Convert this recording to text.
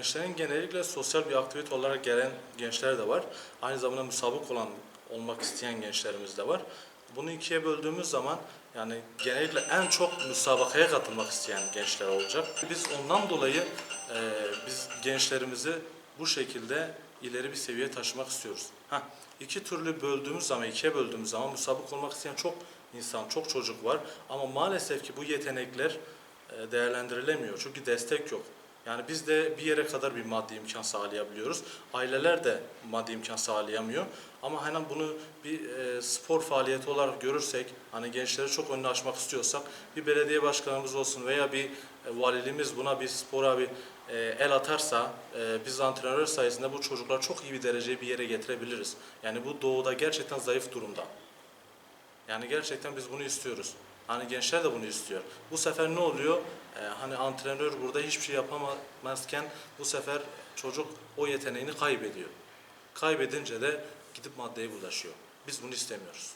gençlerin genellikle sosyal bir aktivite olarak gelen gençler de var. Aynı zamanda müsabık olan olmak isteyen gençlerimiz de var. Bunu ikiye böldüğümüz zaman yani genellikle en çok müsabakaya katılmak isteyen gençler olacak. Biz ondan dolayı e, biz gençlerimizi bu şekilde ileri bir seviyeye taşımak istiyoruz. Heh, iki türlü böldüğümüz zaman, ikiye böldüğümüz zaman müsabık olmak isteyen çok insan, çok çocuk var. Ama maalesef ki bu yetenekler e, değerlendirilemiyor. Çünkü destek yok. Yani biz de bir yere kadar bir maddi imkan sağlayabiliyoruz. Aileler de maddi imkan sağlayamıyor. Ama hani bunu bir e, spor faaliyeti olarak görürsek, hani gençleri çok önüne açmak istiyorsak, bir belediye başkanımız olsun veya bir e, valiliğimiz buna bir spora bir e, el atarsa, e, biz antrenör sayesinde bu çocuklar çok iyi bir dereceye bir yere getirebiliriz. Yani bu doğuda gerçekten zayıf durumda. Yani gerçekten biz bunu istiyoruz. Hani gençler de bunu istiyor. Bu sefer ne oluyor? Ee, hani antrenör burada hiçbir şey yapamazken bu sefer çocuk o yeteneğini kaybediyor. Kaybedince de gidip maddeye bulaşıyor. Biz bunu istemiyoruz.